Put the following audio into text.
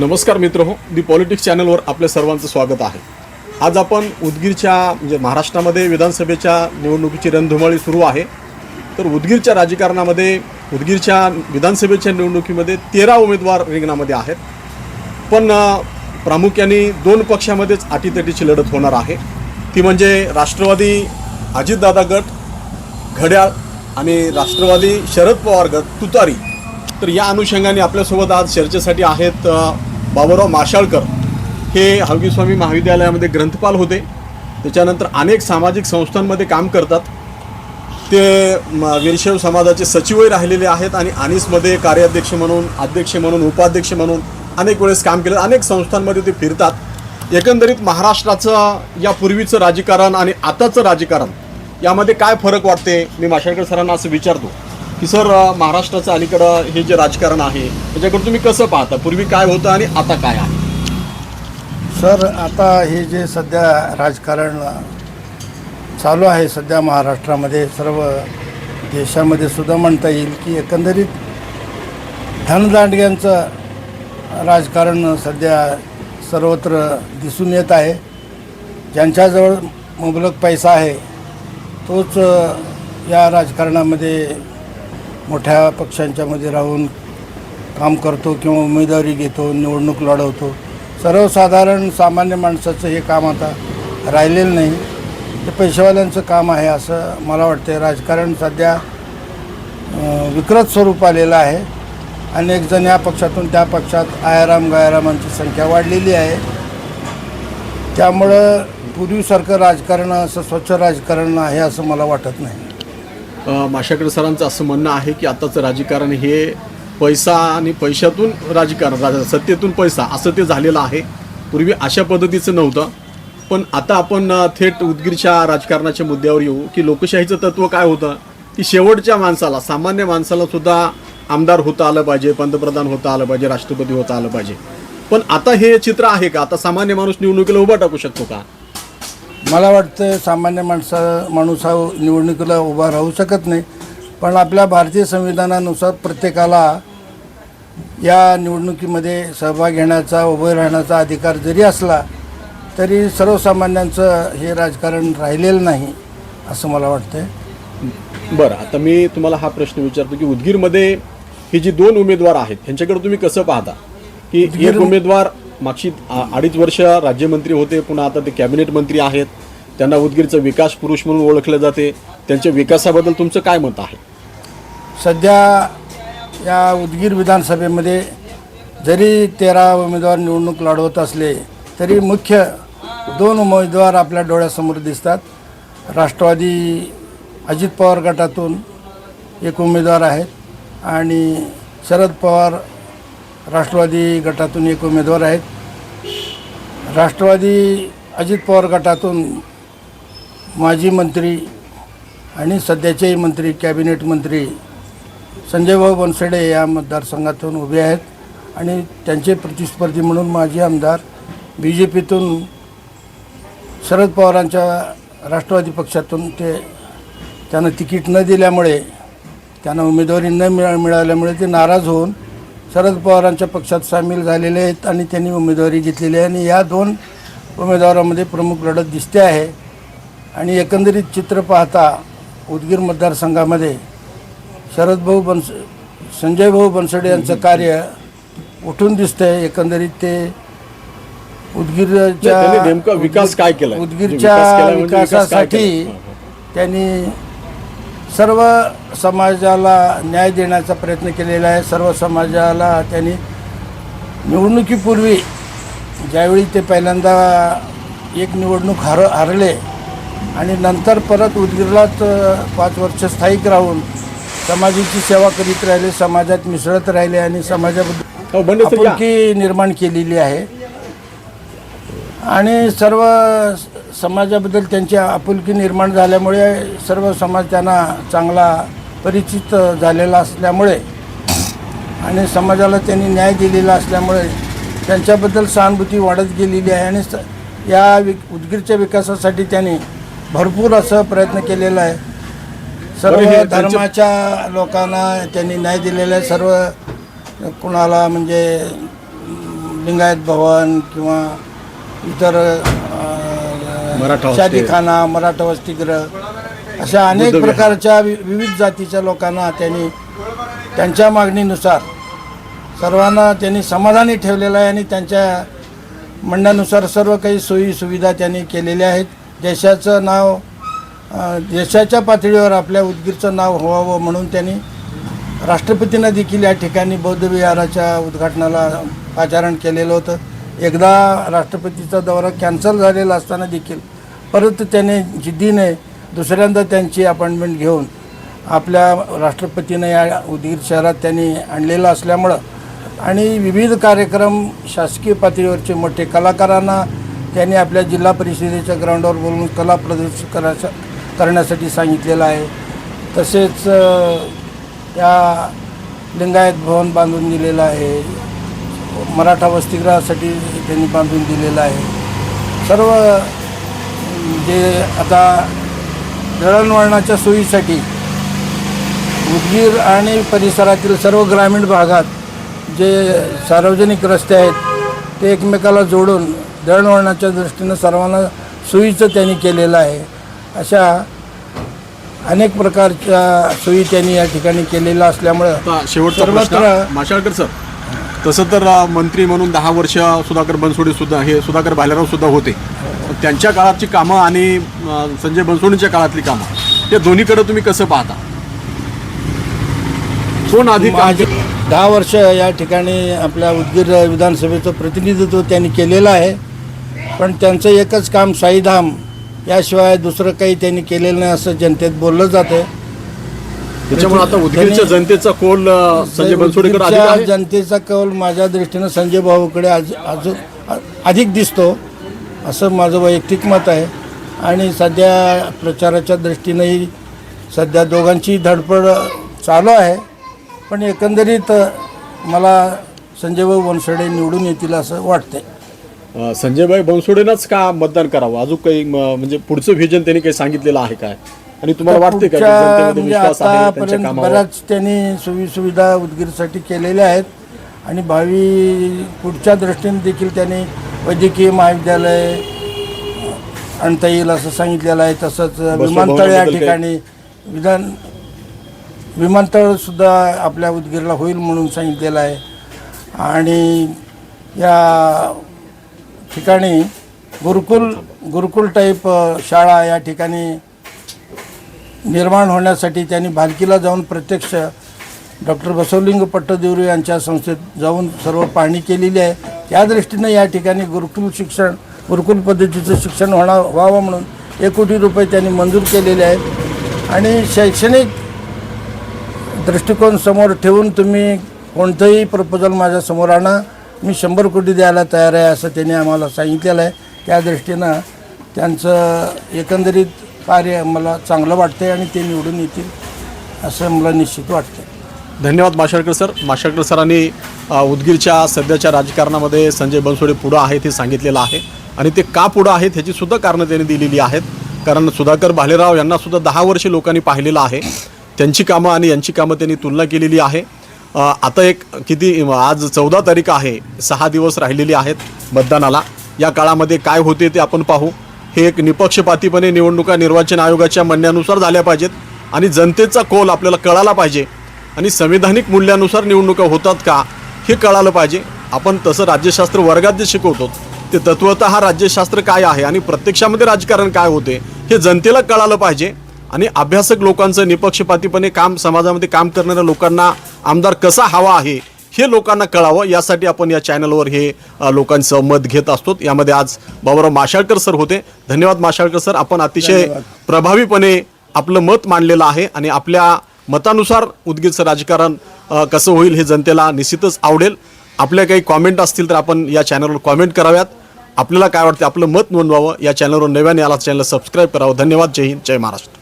नमस्कार मित्र हो दी पॉलिटिक्स चॅनलवर आपल्या सर्वांचं स्वागत आहे. आज आपण उदगीरच्या म्हणजे महाराष्ट्रामध्ये विधानसभेच्या निवडणुकीची रणधुमाळी सुरू आहे. तर उदगीरच्या राजकारणामध्ये उदगीरच्या विधानसभेच्या निवडणुकीमध्ये तेरा उमेदवार रिंगणामध्ये आहेत. पण प्रामुख्याने दोन पक्षामध्येच अटीतटीची लढत होणार आहे. ती म्हणजे राष्ट्रवादी अजितदादा गट घड्याळ आणि राष्ट्रवादी शरद पवार गट तुतारी. तर या अनुषंगाने आपल्यासोबत आज चर्चेसाठी आहेत बाबूराव माशाळकर हे हवगीस्वामी महाविद्यालयामध्ये ग्रंथपाल होते. त्याच्यानंतर अनेक सामाजिक संस्थांमध्ये काम करतात. ते म, वीरशैव समाजाचे सचिवही राहिलेले आहेत आणि अनिसमध्ये कार्याध्यक्ष म्हणून अध्यक्ष म्हणून उपाध्यक्ष म्हणून अनेक वेळेस काम केलं. अनेक संस्थांमध्ये ते फिरतात. एकंदरीत महाराष्ट्राचं यापूर्वीचं राजकारण आणि आताचं राजकारण यामध्ये काय फरक वाटते? मी माशाळकर सरांना असं विचारतो. की सर महाराष्ट्राचं अलीकडं हे जे राजकारण आहे त्याच्याकडे तुम्ही कसं पाहता? पूर्वी काय होतं आणि आता काय आहे? सर आता हे जे सध्या राजकारण चालू आहे सध्या महाराष्ट्रामध्ये सर्व देशामध्ये सुद्धा म्हणता येईल की एकंदरीत धनदांडग्यांचं राजकारण सध्या सर्वत्र दिसून येत आहे. ज्यांच्याजवळ मुबलक पैसा आहे तोच या राजकारणामध्ये मोठ्या पक्षांच्यामध्ये राहून काम करतो किंवा उमेदवारी घेतो निवडणूक लढवतो. सर्वसाधारण सामान्य माणसाचं हे काम आता राहिलेलं नाही. ते पैशावाल्यांचं काम आहे असं मला वाटतं राजकारण सध्या विकृत स्वरूप आलेलं आहे. अनेक जण या पक्षातून त्या पक्षात आयाराम गायारामांची संख्या वाढलेली आहे. त्यामुळं पूर्वीसारखं राजकारण असं स्वच्छ राजकारण आहे असं मला वाटत नाही. माशाकडे सरांचं असं म्हणणं आहे की आताचं राजकारण हे पैसा आणि पैशातून राजकारण राज सत्तेतून पैसा असं ते झालेलं आहे. पूर्वी अशा पद्धतीचं नव्हतं. पण आता आपण थेट उदगीरच्या राजकारणाच्या मुद्द्यावर येऊ की लोकशाहीचं तत्व काय होतं? की शेवटच्या माणसाला सामान्य माणसाला सुद्धा आमदार होता आलं पाहिजे पंतप्रधान होता आलं पाहिजे राष्ट्रपती होता आलं पाहिजे. पण आता हे चित्र आहे का? आता सामान्य माणूस निवडणुकीला उभा टाकू शकतो का? मला वाटतं सामान्य माणसा माणूस हा निवडणुकीला उभा राहू शकत नाही. पण आपल्या भारतीय संविधानानुसार प्रत्येकाला या निवडणुकीमध्ये सहभाग घेण्याचा उभे राहण्याचा अधिकार जरी असला तरी सर्वसामान्यांचं हे राजकारण राहिलेलं नाही असं मला वाटतं बरं आता मी तुम्हाला हा प्रश्न विचारतो की उदगीरमध्ये ही जी दोन उमेदवार आहेत ह्यांच्याकडे तुम्ही कसं पाहता? की एक उमेदवार मागची अडीच वर्ष राज्यमंत्री होते पुन्हा आता ते कॅबिनेट मंत्री आहेत. त्यांना उदगीरचं विकास पुरुष म्हणून ओळखलं जाते. त्यांच्या विकासाबद्दल तुमचं काय मत आहे? सध्या या उदगीर विधानसभेमध्ये जरी तेरा उमेदवार निवडणूक लढवत असले तरी मुख्य दोन उमेदवार आपल्या डोळ्यासमोर दिसतात. राष्ट्रवादी अजित पवार गटातून एक उमेदवार आहेत आणि शरद पवार राष्ट्रवादी गटातून एक उमेदवार आहेत. राष्ट्रवादी अजित पवार गटातून माजी मंत्री आणि सध्याचेही मंत्री कॅबिनेट मंत्री संजय भाऊ बनसोडे या मतदारसंघातून उभे आहेत आणि त्यांचे प्रतिस्पर्धी म्हणून माजी आमदार बी जे पीतून शरद पवारांच्या राष्ट्रवादी पक्षातून ते त्यांना तिकीट न दिल्यामुळे त्यांना उमेदवारी न मिळा मिळाल्यामुळे ते नाराज होऊन शरद पवारांच्या पक्षात सामील झालेले आहेत आणि त्यांनी उमेदवारी घेतलेली आहे. आणि या दोन उमेदवारांमध्ये प्रमुख लढत दिसते आहे. आणि एकंदरीत चित्र पाहता उदगीर मतदारसंघामध्ये शरद भाऊ बनस संजय भाऊ बनसोडे यांचं कार्य उठून दिसतंय एकंदरीत ते उदगीरच्या नेमका विकास काय? उदगीरच्या केलाय म्हणजे विकास काय विकासासाठी? त्यांनी सर्व समाजाला न्याय देण्याचा प्रयत्न केलेला आहे सर्व समाजाला त्यांनी निवडणुकीपूर्वी ज्यावेळी ते पहिल्यांदा एक निवडणूक हार हारले आणि नंतर परत उदगीरलाच पाच वर्ष स्थायिक राहून समाजाची सेवा करीत राहिले समाजात मिसळत राहिले आणि समाजाबद्दल हो. आपुलकी निर्माण केलेली आहे आणि सर्व समाजाबद्दल त्यांची आपुलकी निर्माण झाल्यामुळे सर्व समाज त्यांना चांगला परिचित झालेला असल्यामुळे आणि समाजाला त्यांनी न्याय दिलेला असल्यामुळे त्यांच्याबद्दल सहानुभूती वाढत गेलेली आहे आणि स या वि उदगीरच्या विकासासाठी त्यांनी भरपूर असं प्रयत्न केलेला आहे सर्व धर्माच्या लोकांना त्यांनी न्याय दिलेला आहे सर्व कुणाला म्हणजे लिंगायत भवन किंवा इतर. शादीखाना मराठा वसतिगृह अशा अनेक. प्रकारच्या वि- विविध जातीच्या लोकांना त्यांनी त्यांच्या मागणीनुसार सर्वांना त्यांनी समाधानी ठेवलेलं आहे आणि त्यांच्या म्हणण्यानुसार सर्व काही सोयी सुविधा त्यांनी केलेल्या आहेत देशाचं नाव देशाच्या पातळीवर आपल्या उदगीरचं नाव व्हावं म्हणून त्यांनी राष्ट्रपतींना देखील या ठिकाणी बौद्ध विहाराच्या उद्घाटनाला पाचारण केलेलं होतं. एकदा राष्ट्रपतीचा दौरा कॅन्सल झालेला असताना देखील परत त्याने जिद्दीने दुसऱ्यांदा त्यांची अपॉइंटमेंट घेऊन आपल्या राष्ट्रपतीनं या उदगीर शहरात त्यांनी आणलेलं असल्यामुळं आणि विविध कार्यक्रम शासकीय पातळीवरचे मोठे कलाकारांना त्यांनी आपल्या जिल्हा परिषदेच्या ग्राउंडवर बोलून कला प्रदर्शित करायचं करण्यासाठी सांगितलेलं आहे. तसेच या लिंगायत भवन बांधून दिलेलं आहे. मराठा वसतिगृहासाठी त्यांनी बांधून दिलेलं आहे. सर्व जे आता दळणवळणाच्या सोयीसाठी उदगीर आणि परिसरातील सर्व ग्रामीण भागात जे सार्वजनिक रस्ते आहेत ते एकमेकाला जोडून दळणवळणाच्या दृष्टीनं सर्वांना सोयीचं त्यांनी केलेलं आहे. अशा अनेक प्रकारच्या सोयी त्यांनी या ठिकाणी केलेल्या असल्यामुळं शेवटचा सर्वत्र- माशाळकर सर तसं तर मंत्री म्हणून दहा वर्ष सुधाकर बनसोडे सुद्धा हे सुधाकर भालेराव सुद्धा होते. त्यांच्या काळाची कामं आणि संजय बनसोडेंच्या काळातली कामं हे दोन्हीकडे तुम्ही कसं पाहता? कोण अधिक दहा वर्ष या ठिकाणी आपल्या उदगीर विधानसभेचं प्रतिनिधित्व त्यांनी केलेलं आहे. पण त्यांचं एकच काम साईधाम याशिवाय दुसरं काही त्यांनी केलेलं नाही असं जनतेत बोललं जातं त्याच्यामुळे आता उदगीरच्या जनतेचा कोल संजय अधिक उदगीरच्या आहे? जनतेचा कौल माझ्या दृष्टीनं संजय भाऊकडे आज अजून अधिक दिसतो असं माझं वैयक्तिक मत आहे. आणि सध्या प्रचाराच्या दृष्टीनंही सध्या दोघांची धडपड चालू आहे. पण एकंदरीत मला संजय भाऊ बनसोडे निवडून येतील असं वाटतंय. संजयभाई बनसोडेनंच का मतदान करावं? अजून काही म्हणजे पुढचं व्हिजन त्यांनी काही सांगितलेलं आहे काय? आणि तुम्हाला वाटते का म्हणजे बऱ्याच त्यांनी सोयी सुविधा उदगीरसाठी केलेल्या आहेत. आणि भावी पुढच्या दृष्टीने देखील त्यांनी वैद्यकीय महाविद्यालय आणता येईल असं सांगितलेलं आहे. तसंच विमानतळ या ठिकाणी विधान विमानतळ सुद्धा आपल्या उदगीरला होईल म्हणून सांगितलेलं आहे. आणि या ठिकाणी गुरुकुल गुरुकुल टाईप शाळा या ठिकाणी निर्माण होण्यासाठी त्यांनी भालकीला जाऊन प्रत्यक्ष डॉक्टर बसवलिंग पट्टदेवरू यांच्या संस्थेत जाऊन सर्व पाहणी केलेली आहे. त्या दृष्टीनं या ठिकाणी गुरुकुल शिक्षण गुरुकुल पद्धतीचं शिक्षण होणार व्हावं म्हणून एक कोटी रुपये त्यांनी मंजूर केलेले आहेत. आणि शैक्षणिक दृष्टिकोन समोर ठेवून तुम्ही कोणतंही प्रपोजल माझ्यासमोर आणा. मी शंभर कोटी द्यायला तयार आहे असं त्यांनी आम्हाला सांगितलेलं आहे. त्या दृष्टीनं त्यांचं एकंदरीत कार्य मला चांगलं वाटतं आणि ते निवडून येतील असं मला निश्चित वाटतं धन्यवाद माशाळकर सर. माशाळकर सरांनी उदगीरच्या सध्याच्या राजकारणामध्ये संजय बनसोडे पुढं आहेत हे सांगितलेलं आहे. आणि ते का पुढं आहेत ह्याची सुद्धा कारणं त्यांनी दिलेली आहेत. कारण सुधाकर भालेराव यांना सुद्धा दहा वर्षे लोकांनी पाहिलेलं आहे. त्यांची कामं आणि यांची कामं त्यांनी तुलना केलेली आहे. आता एक किती आज चौदा तारीख आहे सहा दिवस राहिलेली आहेत मतदानाला. या काळामध्ये काय होते ते आपण पाहू. हे एक निपक्षपातीपणे निवडणुका निर्वाचन आयोगाच्या म्हणण्यानुसार झाल्या पाहिजेत आणि जनतेचा कौल आपल्याला कळाला पाहिजे. आणि संविधानिक मूल्यानुसार निवडणुका होतात का हे कळालं पाहिजे. आपण तसं राज्यशास्त्र वर्गात जे शिकवतो ते तत्वत हा राज्यशास्त्र काय आहे आणि प्रत्यक्षामध्ये राजकारण काय होते हे जनतेला कळालं पाहिजे. आणि अभ्यासक लोकांचं निपक्षपातीपणे काम समाजामध्ये काम करणाऱ्या लोकांना आमदार कसा हवा आहे हे लोकांना कळावं. यासाठी आपण या चॅनलवर हे लोकांचं मत घेत असतो. यामध्ये आज बाबाराव माशाळकर सर होते. धन्यवाद माशाळकर सर. आपण अतिशय. प्रभावीपणे आपलं मत मांडलेलं आहे आणि आपल्या मतानुसार उदगीरचं राजकारण कसं होईल हे जनतेला निश्चितच आवडेल. आपल्या काही कॉमेंट असतील तर आपण या चॅनलवर कॉमेंट कराव्यात. आपल्याला काय वाटतं आपलं मत नोंदवावं. या चॅनलवर नव्याने आला चॅनल सबस्क्राईब करावं. धन्यवाद. जय हिंद. जय महाराष्ट्र.